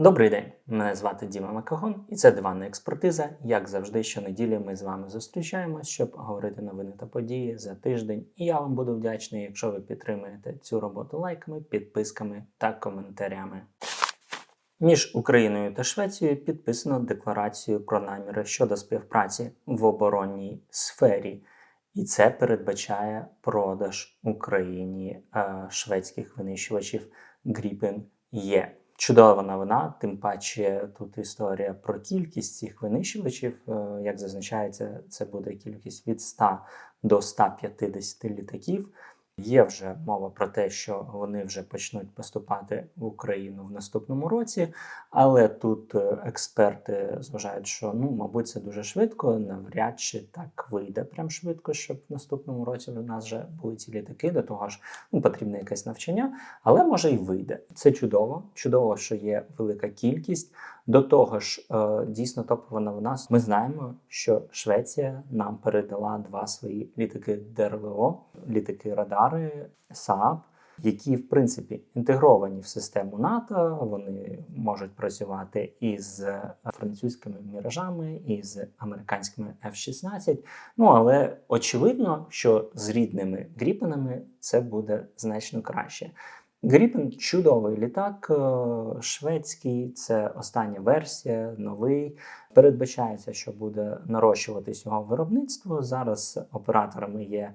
Добрий день, мене звати Діма Макагон, і це диванна експертиза. Як завжди, щонеділі ми з вами зустрічаємось, щоб говорити новини та події за тиждень. І я вам буду вдячний, якщо ви підтримуєте цю роботу лайками, підписками та коментарями. Між Україною та Швецією підписано декларацію про наміри щодо співпраці в оборонній сфері, і це передбачає продаж Україні е, шведських винищувачів Gripen Є. Чудова новина, тим паче тут історія про кількість цих винищувачів. Е, Як зазначається, це буде кількість від 100 до 150 літаків. Є вже мова про те, що вони вже почнуть поступати в Україну в наступному році, але тут е, експерти зважають, що ну, мабуть, це дуже швидко, навряд чи так вийде прям швидко, щоб в наступному році в нас вже були ці літаки. До того ж, ну потрібне якесь навчання, але може й вийде. Це чудово. Чудово, що є велика кількість. До того ж, е, дійсно топова новина. Ми знаємо, що Швеція нам передала два свої літаки ДРЛО, літаки радари СААП, які в принципі інтегровані в систему НАТО. Вони можуть працювати із французькими міражами, із американськими F-16. Ну але очевидно, що з рідними гріпенами це буде значно краще. Гріпен чудовий літак, е, шведський, це остання версія, новий. Передбачається, що буде нарощуватись його виробництво. Зараз операторами є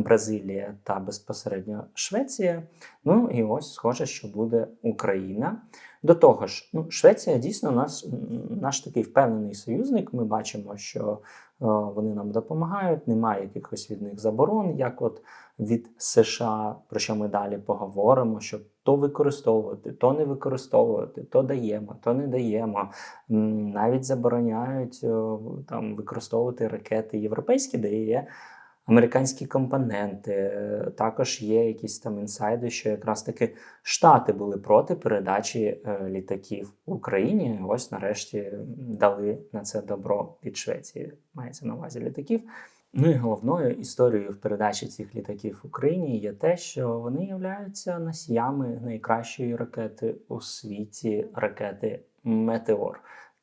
Бразилія та безпосередньо Швеція. Ну і ось схоже, що буде Україна. До того ж, ну, Швеція дійсно наш, наш такий впевнений союзник. Ми бачимо, що е, вони нам допомагають, немає якихось від них заборон, як от від США, про що ми далі поговоримо, що то використовувати, то не використовувати, то даємо, то не даємо. Навіть забороняють е, там використовувати ракети європейські, де є американські компоненти. Е, Також є якісь там інсайди, що якраз таки Штати були проти передачі е, літаків Україні. Ось нарешті дали на це добро від Швеції. Мається на увазі літаків. Ну і головною історією в передачі цих літаків в Україні є те, що вони являються носіями найкращої ракети у світі ракети Метеор.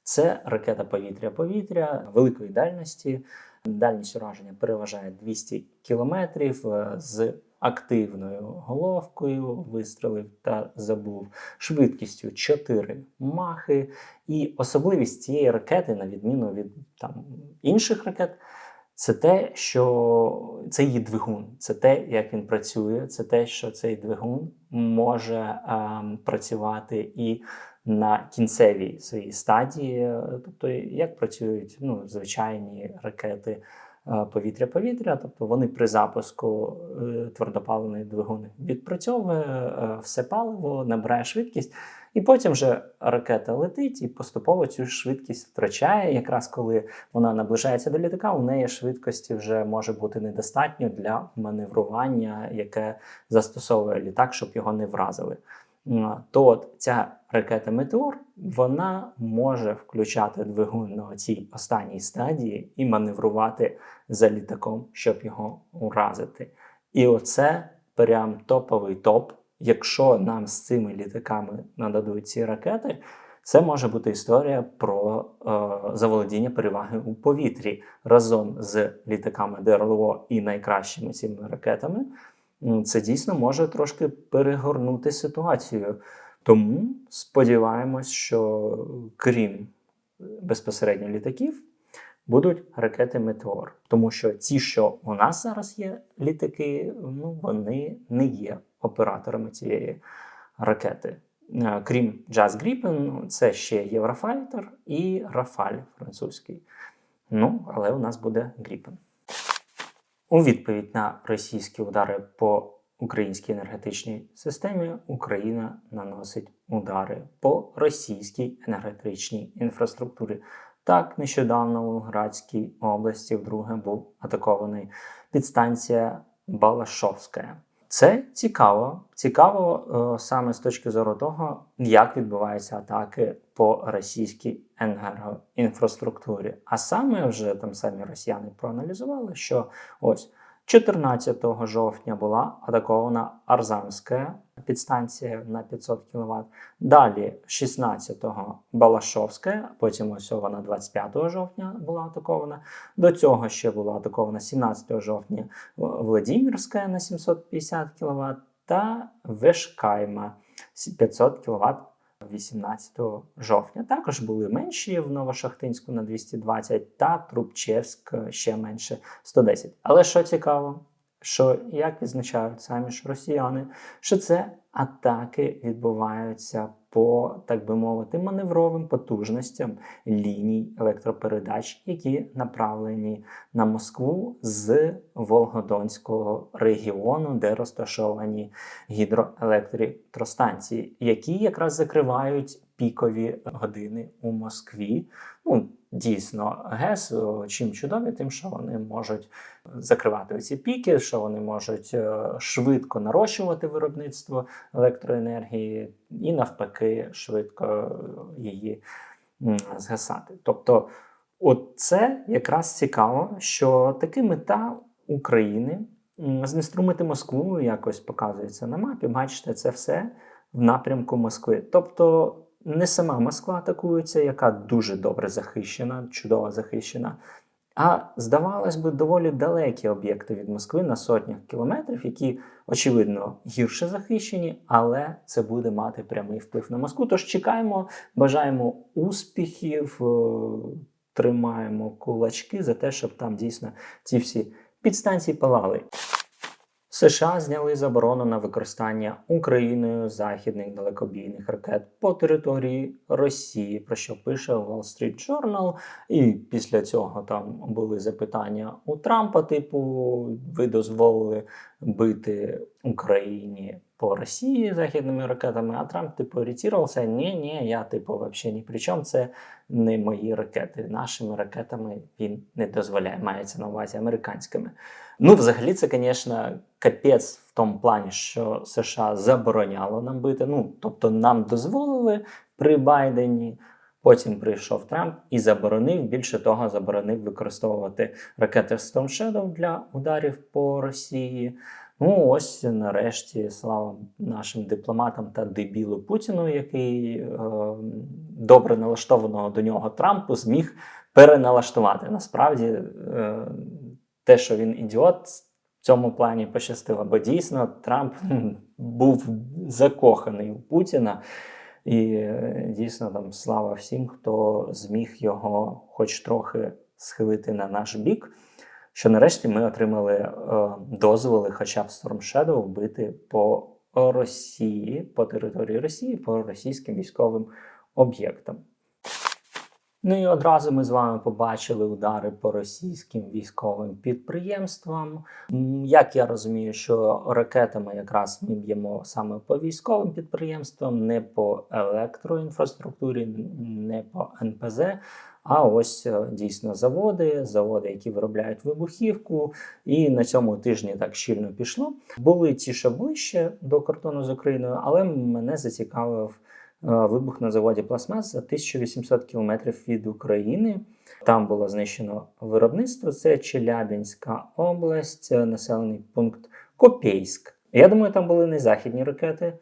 Це ракета повітря-повітря великої дальності. Дальність ураження переважає 200 кілометрів е, з активною головкою, вистрелив та забув швидкістю 4 махи. І особливість цієї ракети, на відміну від там інших ракет, це те, що це її двигун, це те, як він працює, це те, що цей двигун може ем, працювати і на кінцевій своїй стадії, тобто як працюють ну, звичайні ракети е, повітря-повітря, тобто вони при запуску е, твердопаливний двигун відпрацьовує е, все паливо, набирає швидкість. І потім вже ракета летить і поступово цю швидкість втрачає. Якраз коли вона наближається до літака, у неї швидкості вже може бути недостатньо для маневрування, яке застосовує літак, щоб його не вразили. То от ця ракета Метеор вона може включати двигун на цій останній стадії і маневрувати за літаком, щоб його уразити. І оце прям топовий топ. Якщо нам з цими літаками нададуть ці ракети, це може бути історія про е, заволодіння переваги у повітрі разом з літаками ДРЛО і найкращими цими ракетами. Це дійсно може трошки перегорнути ситуацію. Тому сподіваємось, що крім безпосередньо літаків, будуть ракети Метеор. Тому що ті, що у нас зараз є літаки, ну вони не є операторами цієї ракети. Е, Крім Jazz Gripen, це ще Єврофайтер і Рафаль французький. Ну, але у нас буде Gripen. У відповідь на російські удари по українській енергетичній системі Україна наносить удари по російській енергетичній інфраструктурі. Так, нещодавно у Луградській області вдруге був атакований підстанція Балашовська. Це цікаво. Цікаво е, саме з точки зору того, як відбуваються атаки по російській енергоінфраструктурі. А саме вже там самі росіяни проаналізували, що ось 14 жовтня була атакована Арзамська підстанція на 500 кВт. Далі 16-го Балашовська, потім ось вона 25 жовтня була атакована. До цього ще була атакована 17 жовтня Владимирська на 750 кВт та Вешкайма 500 кВт 18 жовтня. Також були менші в Новошахтинську на 220 та Трубчевськ ще менше 110. Але що цікаво, що як відзначають самі ж росіяни, що це атаки відбуваються по, так би мовити, маневровим потужностям ліній електропередач, які направлені на Москву з Волгодонського регіону, де розташовані гідроелектростанції, які якраз закривають пікові години у Москві. Ну, Дійсно, ГЕС чим чудові, тим, що вони можуть закривати ці піки, що вони можуть е, швидко нарощувати виробництво електроенергії і навпаки швидко її згасати. Тобто, от це якраз цікаво, що таки мета України знеструмити Москву якось показується на мапі. Бачите, це все в напрямку Москви. Тобто не сама Москва атакується, яка дуже добре захищена, чудово захищена. А здавалось би, доволі далекі об'єкти від Москви на сотнях кілометрів, які, очевидно, гірше захищені, але це буде мати прямий вплив на Москву. Тож чекаємо, бажаємо успіхів, е, тримаємо кулачки за те, щоб там дійсно ці всі підстанції палали. США зняли заборону на використання Україною західних далекобійних ракет по території Росії, про що пише Wall Street Journal. І після цього там були запитання у Трампа: типу, ви дозволили бити Україні по Росії західними ракетами. А Трамп типу ретірувався. Ні, ні, я типу взагалі ні при чому. Це не мої ракети. Нашими ракетами він не дозволяє. Мається на увазі американськими. Ну, взагалі, це, звісно, капець в тому плані, що США забороняло нам бити. Ну, тобто, нам дозволили при Байдені. Потім прийшов Трамп і заборонив. Більше того, заборонив використовувати ракети Storm Shadow для ударів по Росії. Ну, ось нарешті, слава нашим дипломатам та дебілу Путіну, який е, добре налаштованого до нього Трампу зміг переналаштувати. Насправді, е, те, що він ідіот, в цьому плані пощастило, бо дійсно Трамп був закоханий у Путіна. І е, дійсно там слава всім, хто зміг його хоч трохи схилити на наш бік. Що нарешті ми отримали е, дозволи, хоча б Storm Shadow вбити по Росії, по території Росії, по російським військовим об'єктам. Ну і одразу ми з вами побачили удари по російським військовим підприємствам. Як я розумію, що ракетами якраз ми б'ємо саме по військовим підприємствам, не по електроінфраструктурі, не по НПЗ. А ось е, дійсно заводи, заводи, які виробляють вибухівку, і на цьому тижні так щільно пішло. Були ті, що ближче до кордону з Україною, але мене зацікавив вибух на заводі Пластмас за 1800 кілометрів від України. Там було знищено виробництво. Це Челябінська область, е, населений пункт Копейськ. Я думаю, там були не західні ракети,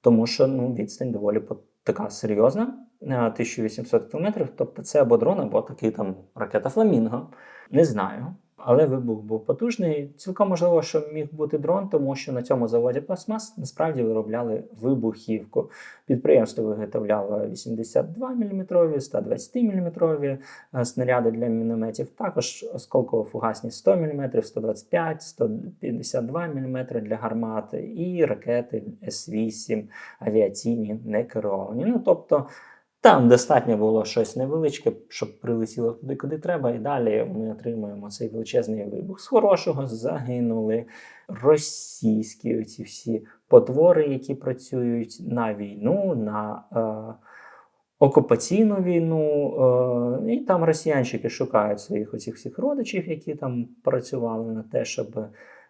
тому що ну, відстань доволі така серйозна. е, 1800 кілометрів, тобто це або дрон, або такий там ракета Фламінго. Не знаю. Але вибух був потужний. Цілком можливо, що міг бути дрон, тому що на цьому заводі пластмас насправді виробляли вибухівку. Підприємство виготовляло 82 мм, 120 мм снаряди для мінометів, також осколково-фугасні 100 мм, 125, 152 мм для гармат і ракети С-8 авіаційні не керовані. Ну тобто. Там достатньо було щось невеличке, щоб прилетіло туди, куди треба, і далі ми отримуємо цей величезний вибух. З хорошого загинули російські ці всі потвори, які працюють на війну, на е, окупаційну війну. Е, і там росіянчики шукають своїх оцих всіх родичів, які там працювали на те, щоб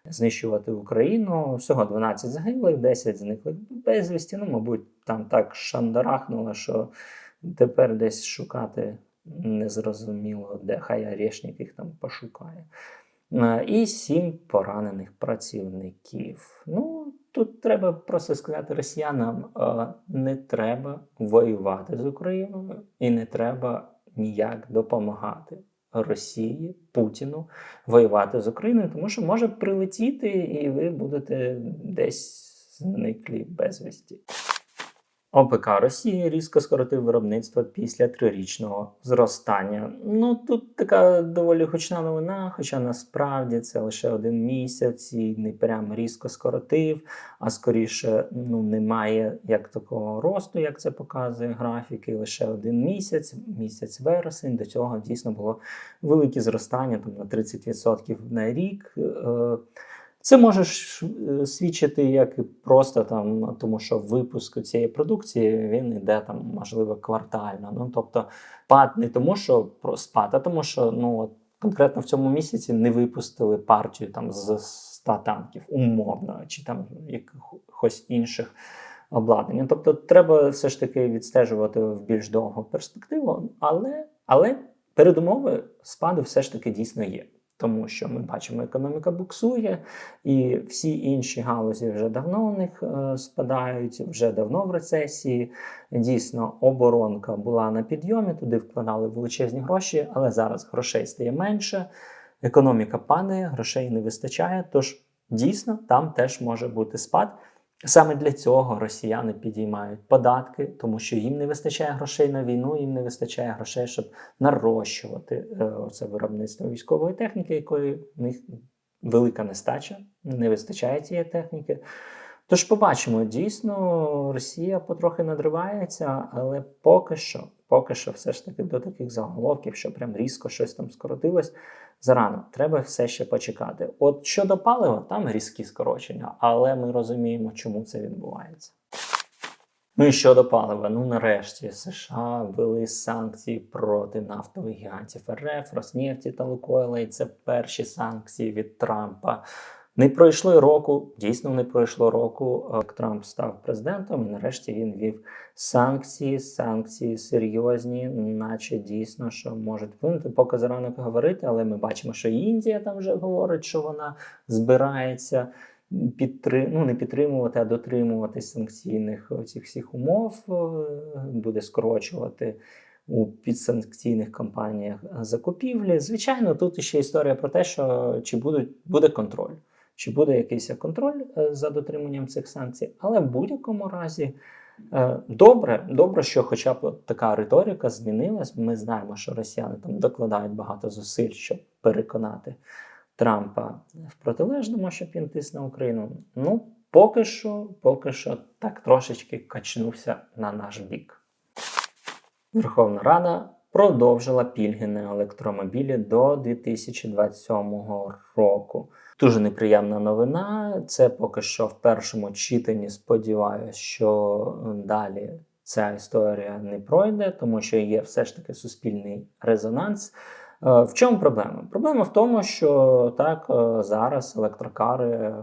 знищувати Україну. Всього 12 загиблих, 10 зниклих безвісті. Ну, мабуть, там так шандарахнуло, що тепер десь шукати незрозуміло, де хай Орешник їх там пошукає. е, і 7 поранених працівників. Ну, тут треба просто сказати росіянам: е, не треба воювати з Україною і не треба ніяк допомагати. Росії, Путіну воювати з Україною, тому що може прилетіти, і ви будете десь зниклі безвісті. ОПК Росії різко скоротив виробництво після трирічного зростання. Ну тут така доволі гучна новина, хоча насправді це лише один місяць і не прям різко скоротив, а скоріше ну немає як такого росту, як це показує графіки. Лише один місяць, місяць вересень. До цього дійсно було велике зростання там на 30% на рік. Е, це може е, свідчити як і просто там, тому що випуск цієї продукції він йде там, можливо, квартально. Ну тобто, спад не тому, що про спад, а тому, що ну от конкретно в цьому місяці не випустили партію там з 100 танків, умовно, чи там якихось інших обладнання. Тобто, треба все ж таки відстежувати в більш довгу перспективу, але, але передумови спаду все ж таки дійсно є тому що ми бачимо, економіка буксує, і всі інші галузі вже давно у них е, спадають, вже давно в рецесії. Дійсно, оборонка була на підйомі, туди вкладали величезні гроші, але зараз грошей стає менше. Економіка падає, грошей не вистачає. Тож дійсно там теж може бути спад. Саме для цього росіяни підіймають податки, тому що їм не вистачає грошей на війну, їм не вистачає грошей, щоб нарощувати е, це виробництво військової техніки, якої в них велика нестача, не вистачає цієї техніки. Тож побачимо, дійсно, Росія потрохи надривається, але поки що, поки що, все ж таки до таких заголовків, що прям різко щось там скоротилось, зарано. Треба все ще почекати. От щодо палива, там різкі скорочення, але ми розуміємо, чому це відбувається. Ну і щодо палива, ну нарешті США ввели санкції проти нафтових гігантів РФ, Роснефті та Лукойла. І це перші санкції від Трампа. Не пройшло року, дійсно не пройшло року, як Трамп став президентом, і нарешті він вів санкції, санкції серйозні, наче дійсно, що можуть вплинути. Поки зарано говорити, але ми бачимо, що Індія там вже говорить, що вона збирається підтрим... ну, не підтримувати, а дотримувати санкційних цих всіх умов, е, буде скорочувати. У підсанкційних компаніях закупівлі. Звичайно, тут ще історія про те, що чи будуть, буде контроль чи буде якийсь контроль е, за дотриманням цих санкцій, але в будь-якому разі. Е, добре, добре, що хоча б така риторика змінилась. Ми знаємо, що росіяни там докладають багато зусиль, щоб переконати Трампа в протилежному, щоб він тис на Україну. Ну, поки що, поки що так трошечки качнувся на наш бік. Верховна Рада продовжила пільги на електромобілі до 2027 року. Дуже неприємна новина. Це поки що в першому читанні. Сподіваюся, що далі ця історія не пройде, тому що є все ж таки суспільний резонанс. Е, в чому проблема? Проблема в тому, що так е, зараз електрокари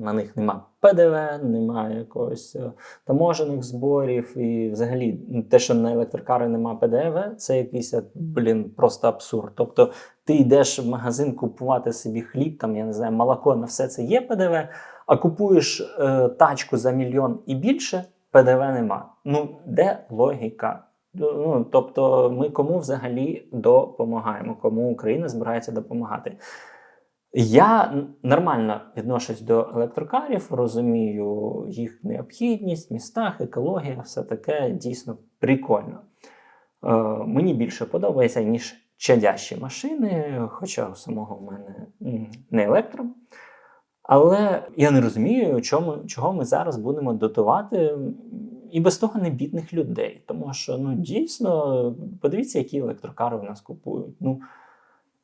на них нема ПДВ, немає якогось е, таможених зборів, і взагалі те, що на електрокари нема ПДВ, це якийсь блін, просто абсурд. Тобто ти йдеш в магазин купувати собі хліб, там я не знаю, молоко на все це є ПДВ, а купуєш е, тачку за мільйон і більше, ПДВ нема. Ну де логіка? Ну, Тобто, ми кому взагалі допомагаємо, кому Україна збирається допомагати. Я нормально відношусь до електрокарів, розумію їх необхідність містах, екологія, все таке дійсно прикольно. Е, Мені більше подобається, ніж чадящі машини, хоча у самого в мене не електро. Але я не розумію, чому, чого ми зараз будемо дотувати і без того не бідних людей. Тому що ну дійсно подивіться, які електрокари в нас купують. Ну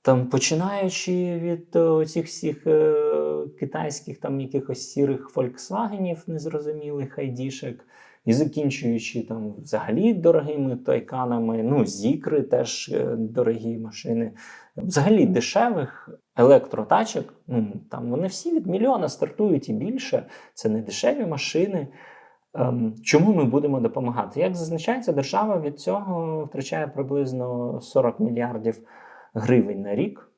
там починаючи від цих всіх е, китайських там якихось сірих фольксвагенів, незрозумілих айдішек, і закінчуючи там взагалі дорогими тайканами, ну зікри теж е, дорогі машини, взагалі дешевих електротачок. Ну там вони всі від мільйона стартують і більше. Це не дешеві машини. Ем, чому ми будемо допомагати? Як зазначається, держава від цього втрачає приблизно 40 мільярдів гривень на рік.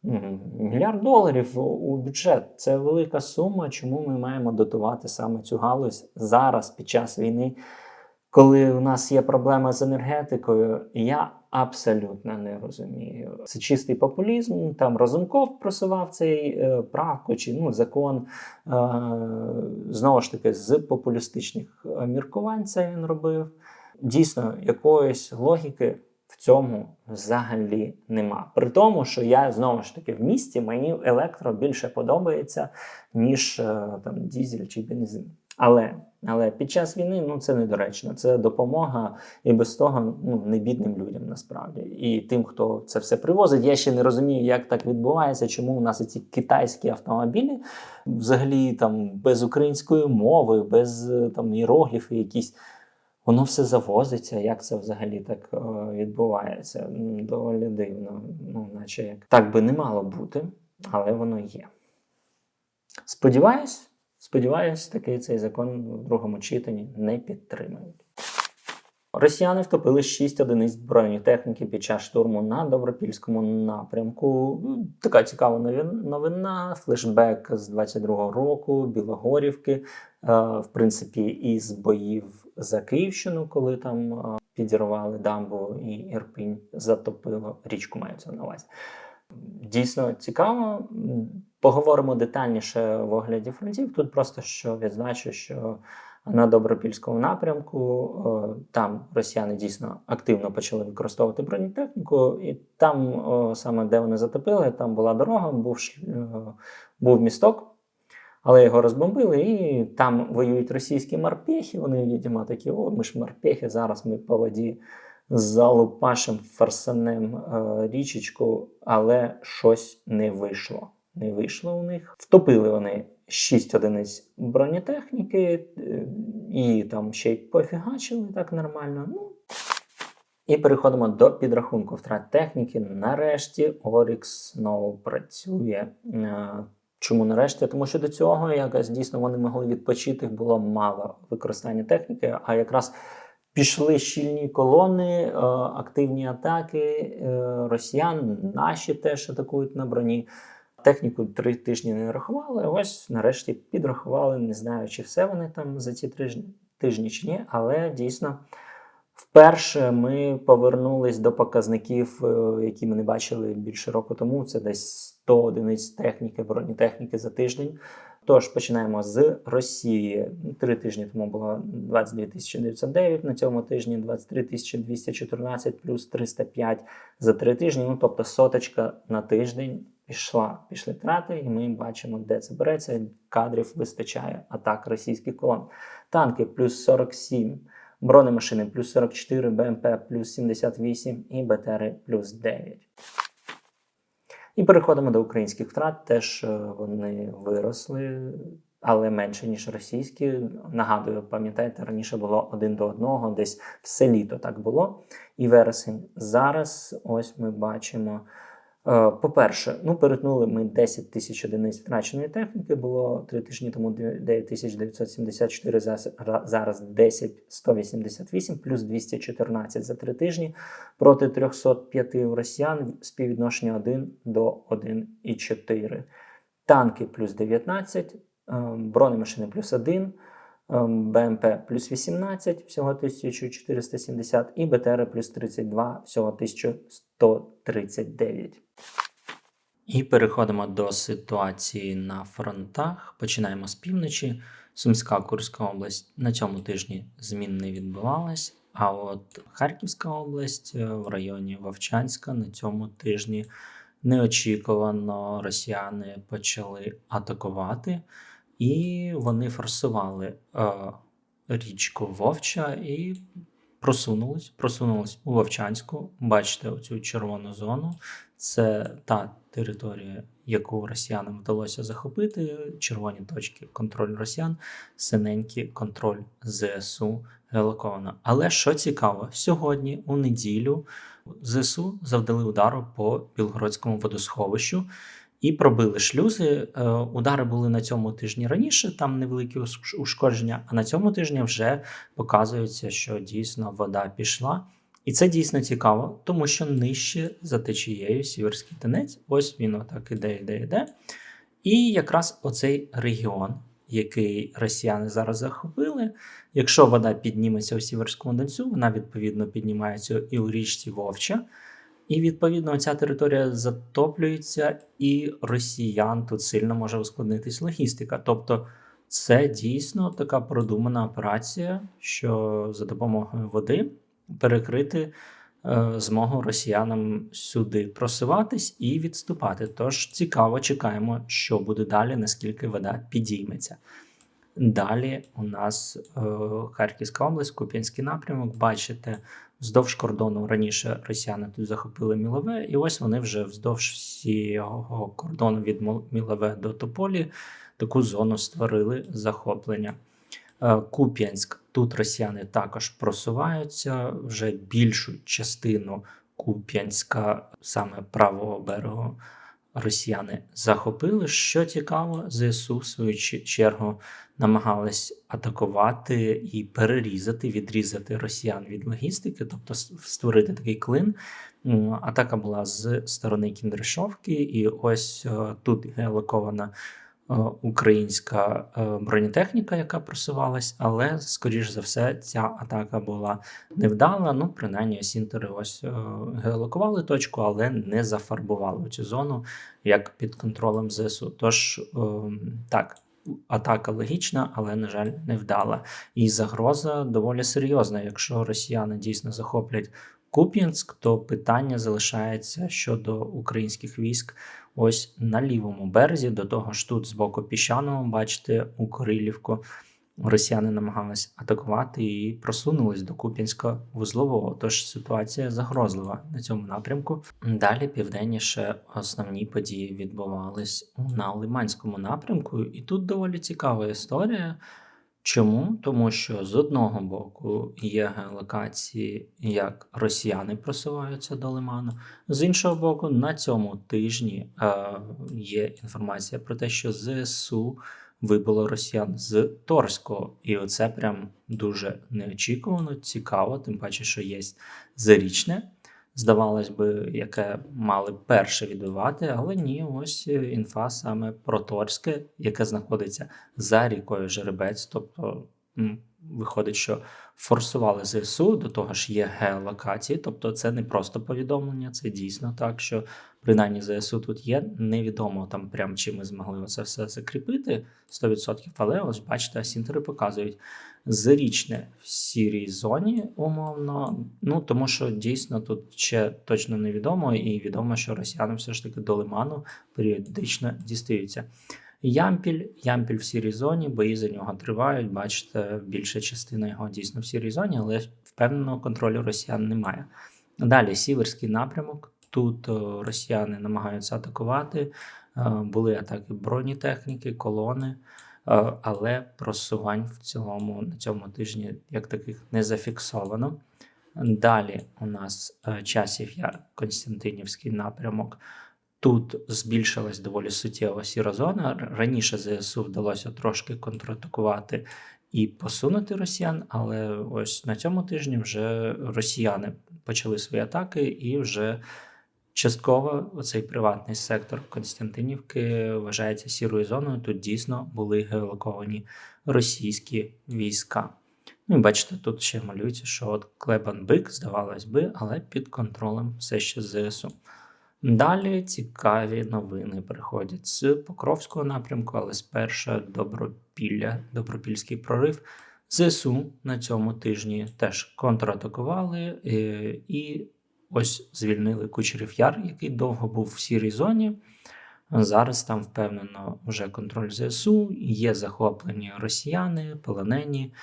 Мільярд доларів у- у бюджет це велика сума. Чому ми маємо дотувати саме цю галузь зараз під час війни, коли у нас є проблема з енергетикою? Я абсолютно не розумію. Це чистий популізм. Там Разумков просував цей е, правку чи ну закон е, знову ж таки з популістичних е, міркувань це він робив. Дійсно, якоїсь логіки в цьому взагалі нема. При тому, що я знову ж таки в місті мені електро більше подобається, ніж е, там дізель чи бензин. Але, але під час війни ну це недоречно. Це допомога і без того ну, не бідним людям насправді. І тим, хто це все привозить. Я ще не розумію, як так відбувається, чому у нас ці китайські автомобілі взагалі там без української мови, без е, там іерогліфи якісь. Воно все завозиться, як це взагалі так е, відбувається. Доволі дивно. Ну, наче як так би не мало бути, але воно є. Сподіваюсь, сподіваюсь, таки цей закон в другому читанні не підтримають. Росіяни втопили 6 одиниць бронетехніки під час штурму на Добропільському напрямку. Ну, Така цікава новина. Флешбек з 22-го року, Білогорівки. Е, В принципі, із боїв за Київщину, коли там е, підірвали дамбу і Ірпінь затопило річку, мається на увазі. Дійсно цікаво. Поговоримо детальніше в огляді фронтів. Тут просто що відзначу, що на Добропільському напрямку е, там росіяни дійсно активно почали використовувати бронетехніку, і там, саме де вони затопили, там була дорога, був, е, був місток. Але його розбомбили, і там воюють російські морпехи. Вони, видимо, такі: о, ми ж морпехи, зараз ми по воді залупашим фарсанем е, річечку, але щось не вийшло. Не вийшло у них. Втопили вони 6 одиниць бронетехніки, е, і там ще й пофігачили так нормально. Ну, і переходимо до підрахунку втрат техніки. Нарешті Орікс знову працює. Е, Чому нарешті? Тому що до цього якось дійсно вони могли відпочити, було мало використання техніки, а якраз пішли щільні колони, е, активні атаки е, росіян, наші теж атакують на броні. Техніку три тижні не рахували. Ось нарешті підрахували. Не знаю, чи все вони там за ці тижні, тижні чи ні, але дійсно вперше ми повернулись до показників, е, які ми не бачили більше року тому. Це десь 100 одиниць техніки, бронетехніки за тиждень. Тож починаємо з Росії. Три тижні тому було 22 909, на цьому тижні 23 214 плюс 305 за три тижні. Ну тобто соточка на тиждень пішла. Пішли трати, і ми бачимо, де це береться. Кадрів вистачає атак російських колон. Танки плюс 47, бронемашини плюс 44, БМП плюс 78 і БТРи плюс 9. І переходимо до українських втрат. Теж е, вони виросли, але менше, ніж російські. Нагадую, пам'ятаєте, раніше було один до одного, десь все літо так було. І вересень. Зараз ось ми бачимо. Е, По-перше, ну перетнули ми 10 тисяч одиниць втраченої техніки. Було три тижні тому 9974, зараз- ра- зараз 10 188, плюс 214 за три тижні проти 305 у росіян співвідношення 1 до 1,4. Танки плюс 19, ем, бронемашини плюс 1, ем, БМП плюс 18, всього 1470, і БТР плюс 32, всього 1139. І переходимо до ситуації на фронтах. Починаємо з півночі. Сумська Курська область на цьому тижні змін не відбувалась. А от Харківська область е, в районі Вовчанська на цьому тижні неочікувано росіяни почали атакувати, і вони форсували е, річку Вовча і просунулись, просунулись у Вовчанську. Бачите оцю червону зону. Це та територія, яку росіянам вдалося захопити. Червоні точки контроль росіян, синенькі контроль ЗСУ релоковано. Але що цікаво, сьогодні, у неділю, ЗСУ завдали удару по Білгородському водосховищу і пробили шлюзи. Е, Удари були на цьому тижні раніше, там невеликі ушкодження, а на цьому тижні вже показується, що дійсно вода пішла. І це дійсно цікаво, тому що нижче за течією Сіверський Тенець, ось він отак іде, іде, іде. І якраз оцей регіон, який росіяни зараз захопили, якщо вода підніметься у Сіверському Донцю, вона відповідно піднімається і у річці Вовча. І відповідно ця територія затоплюється, і росіян тут сильно може ускладнитись логістика. Тобто це дійсно така продумана операція, що за допомогою води перекрити е, змогу росіянам сюди просуватись і відступати. Тож цікаво, чекаємо, що буде далі, наскільки вода підійметься. Далі у нас е, Харківська область, Куп'янський напрямок. Бачите, вздовж кордону раніше росіяни тут захопили Мілове, і ось вони вже вздовж всього кордону від Мілове до Тополі таку зону створили захоплення. Е, Куп'янськ тут росіяни також просуваються вже більшу частину Куп'янська, саме правого берегу. Росіяни захопили. Що цікаво, ЗСУ в свою чергу намагались атакувати і перерізати, відрізати росіян від логістики, тобто створити такий клин. Атака була з сторони Кіндришовки, і ось е, тут геолокована українська е, бронетехніка, яка просувалась, але, скоріш за все, ця атака була невдала. Ну, принаймні, Сінтери ось е, геолокували точку, але не зафарбували цю зону як під контролем ЗСУ. Тож так. Атака логічна, але, на жаль, не вдала. І загроза доволі серйозна. Якщо росіяни дійсно захоплять Куп'янськ, то питання залишається щодо українських військ ось на лівому березі. До того ж, тут з боку піщаного, бачите, у Корилівку росіяни намагалися атакувати і просунулись до Куп'янська вузлового. Тож ситуація загрозлива на цьому напрямку. Далі південніше основні події відбувались на Лиманському напрямку, і тут доволі цікава історія. Чому? Тому що з одного боку є геолокації, як росіяни просуваються до Лиману, з іншого боку, на цьому тижні е, є інформація про те, що ЗСУ вибило росіян з Торського, і оце прям дуже неочікувано, цікаво, тим паче, що є зарічне здавалось би, яке мали перше відбивати, але ні, ось інфа саме про Торське, яке знаходиться за рікою Жеребець. Тобто виходить, що форсували ЗСУ, до того ж є геолокації, тобто це не просто повідомлення, це дійсно так, що принаймні ЗСУ тут є. Невідомо там прям чи ми змогли це все закріпити 100%, але ось бачите, асінтери показують зарічне в сірій зоні, умовно. Ну тому що дійсно тут ще точно невідомо, і відомо, що росіяни все ж таки до лиману періодично дістаються. Ямпіль, Ямпіль в сірій зоні, бої за нього тривають. Бачите, більша частина його дійсно в сірій зоні, але впевненого контролю росіян немає. Далі сіверський напрямок. Тут росіяни намагаються атакувати. Були атаки бронетехніки, колони. Е, але просувань в цілому на цьому тижні як таких не зафіксовано. Далі у нас е, часів яр Константинівський напрямок. Тут збільшилась доволі суттєва сіра зона. Раніше ЗСУ вдалося трошки контратакувати і посунути росіян, але ось на цьому тижні вже росіяни почали свої атаки і вже Частково оцей приватний сектор Константинівки вважається сірою зоною. Тут дійсно були геолоковані російські війська. Ну і бачите, тут ще малюється, що от Клебан-Бик, здавалось би, але під контролем все ще ЗСУ. Далі цікаві новини приходять з Покровського напрямку, але спершу Добропілля, Добропільський прорив. ЗСУ на цьому тижні теж контратакували е, і Ось звільнили Кучерів Яр, який довго був в сірій зоні. Зараз там впевнено вже контроль ЗСУ, є захоплені росіяни, полонені.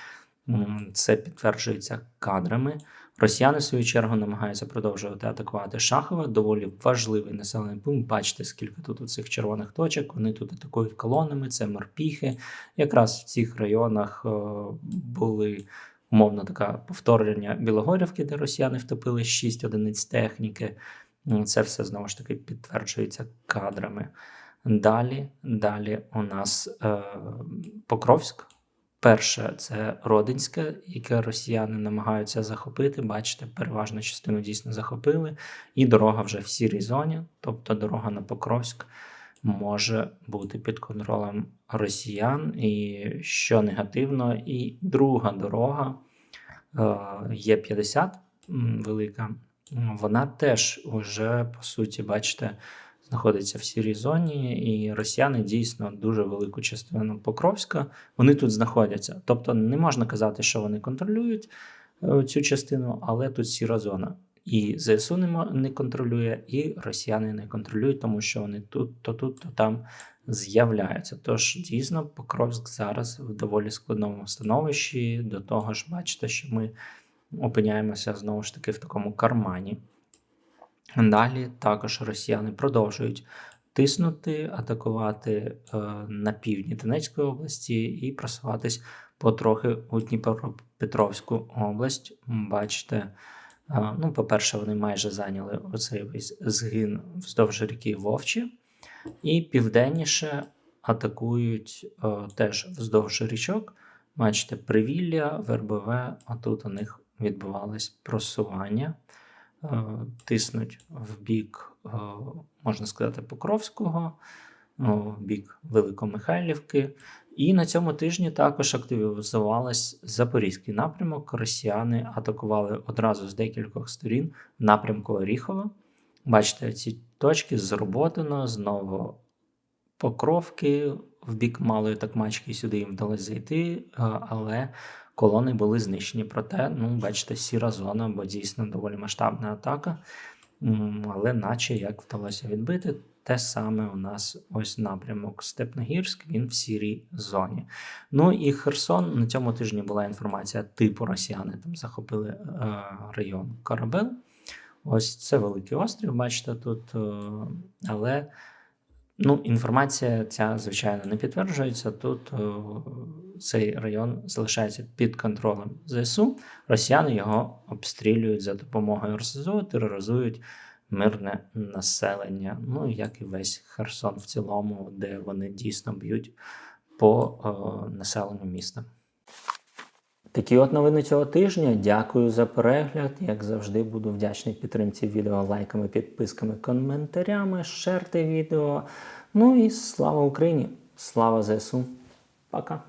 Це підтверджується кадрами. Росіяни, в свою чергу, намагаються продовжувати атакувати Шахова. Доволі важливий населений пункт. Бачите, скільки тут у цих червоних точок. Вони тут атакують колонами, це морпіхи. Якраз в цих районах були умовно така повторення Білогорівки, де росіяни втопили 6 одиниць техніки. Ну, це все знову ж таки підтверджується кадрами. Далі, далі у нас е, Покровськ. Перше це Родинське, яке росіяни намагаються захопити. Бачите, переважну частину дійсно захопили. І дорога вже в сірій зоні, тобто дорога на Покровськ може бути під контролем росіян, і що негативно, і друга дорога е, є 50 велика. Вона теж вже по суті, бачите, знаходиться в сірій зоні, і росіяни дійсно дуже велику частину Покровська вони тут знаходяться. Тобто не можна казати, що вони контролюють е, цю частину, але тут сіра зона. І ЗСУ не контролює, і росіяни не контролюють, тому що вони тут, то тут, то там з'являються. Тож дійсно Покровськ зараз в доволі складному становищі. До того ж, бачите, що ми опиняємося знову ж таки в такому кармані. Далі також росіяни продовжують тиснути, атакувати е, на півдні Донецької області і просуватись потрохи у Дніпропетровську область. Бачите, е, ну, по-перше, вони майже зайняли оцей весь згин вздовж ріки Вовчі, і південніше атакують е, теж вздовж річок. Бачите, Привілля, Вербове, а тут у них відбувалось просування тиснуть в бік, е, можна сказати, Покровського, е, в бік Великомихайлівки. І на цьому тижні також активізувалась Запорізький напрямок. Росіяни атакували одразу з декількох сторін в напрямку Оріхова. Бачите, ці точки зроботано знову Покровки в бік малої такмачки сюди їм вдалося зайти, е, але колони були знищені. Проте, ну, бачите, сіра зона, бо дійсно доволі масштабна атака. Але наче як вдалося відбити, те саме у нас ось напрямок Степногірськ, він в сірій зоні. Ну і Херсон на цьому тижні була інформація, типу росіяни там захопили е, район Корабел. Ось це великий острів, бачите тут. е, Але ну, інформація ця, звичайно, не підтверджується. Тут о, цей район залишається під контролем ЗСУ. Росіяни його обстрілюють за допомогою РСЗО, тероризують мирне населення. Ну, як і весь Херсон в цілому, де вони дійсно б'ють по е, населенню міста. Такі от новини цього тижня. Дякую за перегляд. Як завжди, буду вдячний підтримці відео лайками, підписками, коментарями, шерти відео. Ну і слава Україні! Слава ЗСУ! Пока!